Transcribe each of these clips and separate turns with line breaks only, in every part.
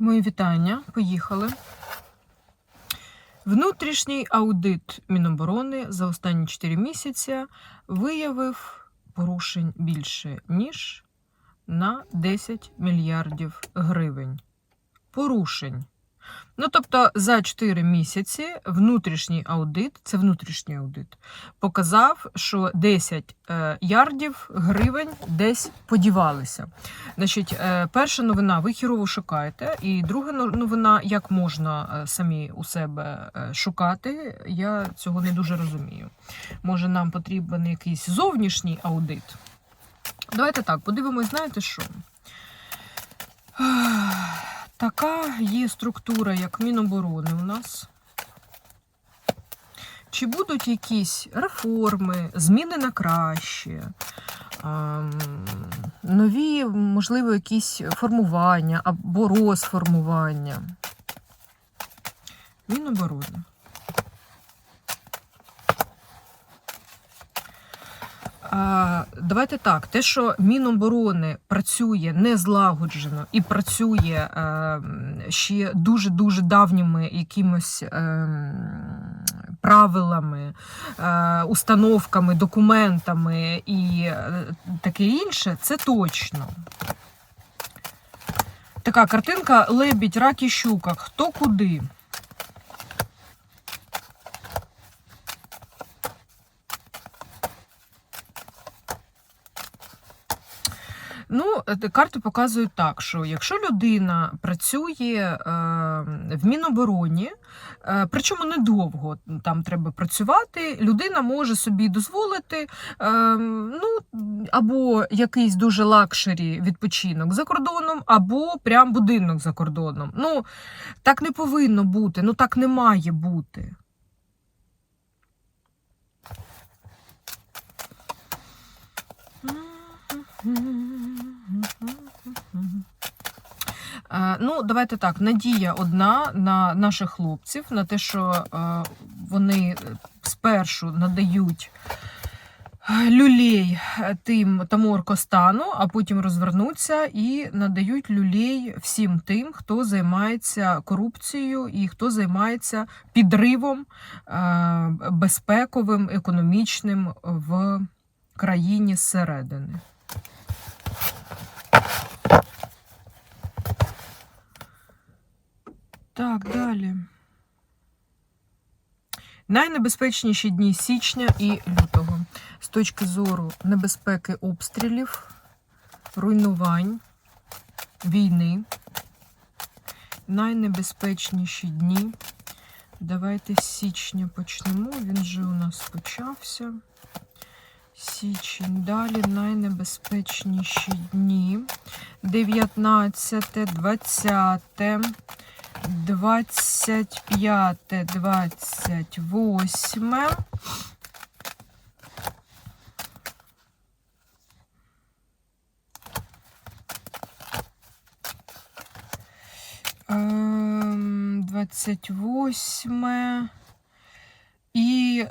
Мої вітання. Поїхали. Внутрішній аудит Міноборони за останні 4 місяці виявив порушень більше, ніж на 10 мільярдів гривень. Порушень. Ну, тобто, за 4 місяці внутрішній аудит, це внутрішній аудит, показав, що 10 е, ярдів гривень десь подівалися. Значить, е, перша новина, ви хірово шукаєте. І друга новина, як можна е, самі у себе шукати, я цього не дуже розумію. Може, нам потрібен якийсь зовнішній аудит. Давайте так, подивимось, знаєте що? Така є структура, як Міноборони у нас. Чи будуть якісь реформи, зміни на краще, нові, можливо, якісь формування або розформування? Міноборони. Давайте так, те, що Міноборони працює незлагоджено і працює е, ще дуже-дуже давніми якимось е, правилами, е, установками, документами і е, таке інше, це точно. Така картинка лебідь, рак і щука. Хто куди? Ну, е, карти показують так, що якщо людина працює е, в Мінобороні, е, причому недовго там треба працювати, людина може собі дозволити ну, або якийсь дуже лакшері відпочинок за кордоном, або прям будинок за кордоном. Ну, так не повинно бути, ну так не має бути. Е, Ну, давайте так. Надія одна на наших хлопців, на те, що е, вони спершу надають е, люлей е, тим тому Оркостану, а потім розвернуться і надають люлей всім тим, хто займається корупцією і хто займається підривом е, безпековим, економічним в країні зсередини. Так, далі. Найнебезпечніші дні січня і лютого. З точки зору небезпеки обстрілів, руйнувань, війни. Найнебезпечніші дні. Давайте з січня почнемо. Він же у нас почався. Січень. Далі найнебезпечніші дні. 19, 20, 25, 28. Ем, 28 і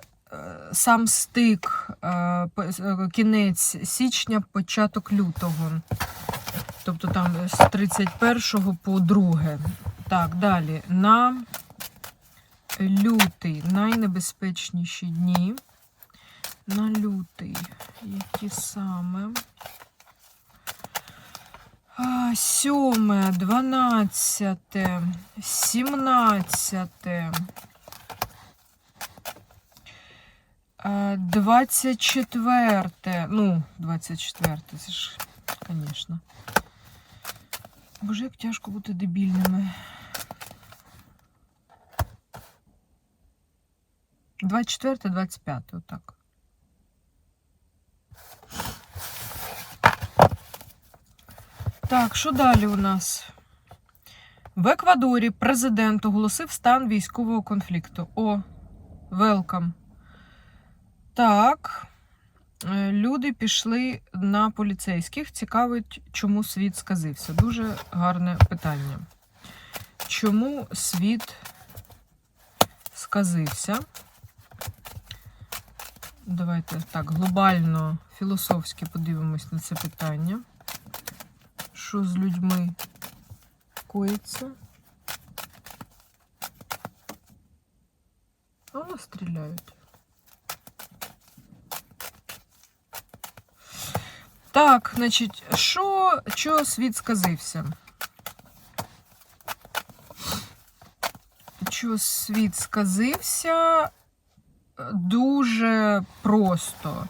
сам стик, е, е, кінець січня, початок лютого. Тобто там з 31 по 2. Так, далі. На лютий найнебезпечніші дні. На лютий. Які саме? А, Сьоме, дванадцяте, сімнадцяте. а, Двадцять четверте. Ну, двадцять четверте, це ж, звісно. Боже, як тяжко бути дебільними. 24, 25, отак. Так, що далі у нас? В Еквадорі президент оголосив стан військового конфлікту. О, велкам. Так. Е, Люди пішли на поліцейських. Цікавить, чому світ сказився. Дуже гарне питання. Чому світ сказився? Давайте так глобально, філософськи подивимось на це питання. Що з людьми коїться? А стріляють. Так, значить, що, що світ сказився? Що світ сказився дуже просто.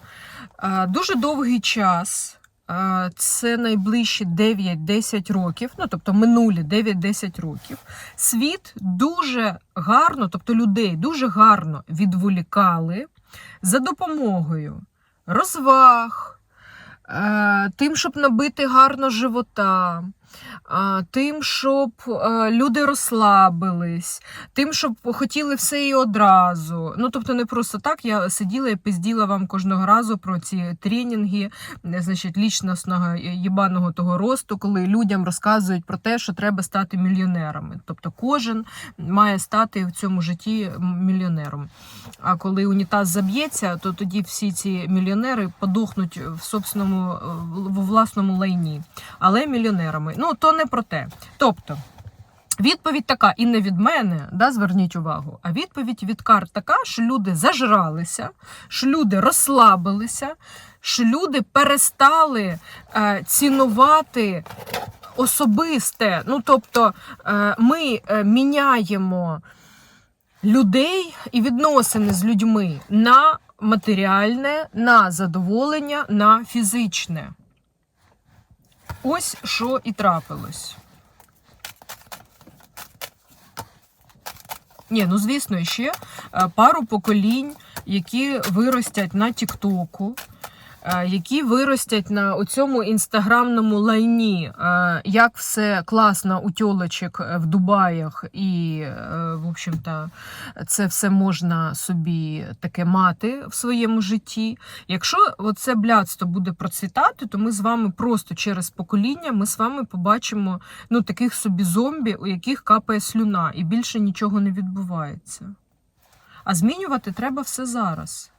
Е, Дуже довгий час, е, це найближчі 9-10 років, ну тобто минулі 9-10 років, світ дуже гарно, тобто людей дуже гарно відволікали за допомогою розваг, тим, щоб набити гарно живота, е, тим, щоб е, люди розслабились, тим, щоб хотіли все і одразу. Ну, тобто, не просто так, я сиділа і пизділа вам кожного разу про ці тренінги, е, значить, лічностного е, їбаного того росту, коли людям розказують про те, що треба стати мільйонерами. Тобто кожен має стати в цьому житті мільйонером. А коли унітаз заб'ється, то тоді всі ці мільйонери подохнуть в собственному в власному лайні, але мільйонерами. Ну то не про те. Тобто. Відповідь така, і не від мене, да, зверніть увагу, а відповідь від карт така, що люди зажралися, що люди розслабилися, що люди перестали е, цінувати особисте. Ну, тобто, е, ми е, міняємо людей і відносини з людьми на матеріальне, на задоволення, на фізичне. Ось що і трапилось. Ні, ну звісно, ще е, пару поколінь, які виростять на Тіктоку, які виростять на оцьому інстаграмному лайні, е, як все класно у тьолочок в Дубаях, і, е, в общем-то, це все можна собі таке мати в своєму житті. Якщо це блядство буде процвітати, то ми з вами просто через покоління ми з вами побачимо ну, таких собі зомбі, у яких капає слюна, і більше нічого не відбувається. А змінювати треба все зараз.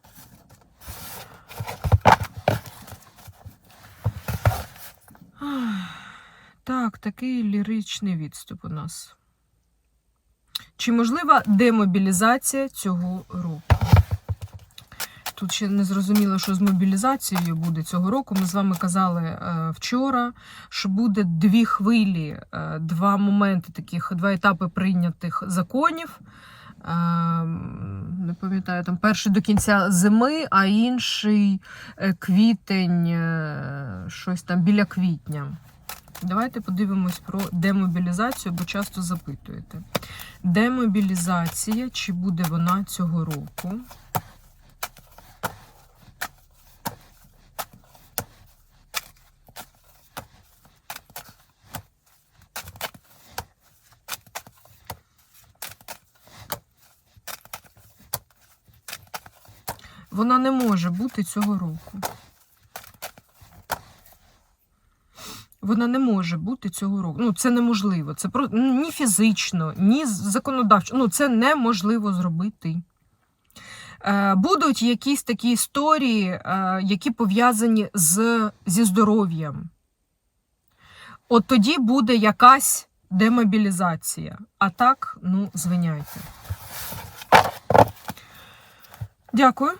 Так, такий ліричний відступ у нас. Чи можлива демобілізація цього року? Тут ще не зрозуміло, що з мобілізацією буде цього року. Ми з вами казали е, вчора, що буде дві хвилі, е, два моменти таких, два етапи прийнятих законів. Е, не пам'ятаю, там перший до кінця зими, а інший е, квітень, е, щось там біля квітня. Давайте подивимось про демобілізацію, бо часто запитуєте. Демобілізація, чи буде вона цього року? Вона не може бути цього року. Вона не може бути цього року. Ну, це неможливо. Це про ні фізично, ні законодавчо. Ну, це неможливо зробити. Е, будуть якісь такі історії, е, які пов'язані з, зі здоров'ям. От тоді буде якась демобілізація. А так, ну, звиняйте. Дякую.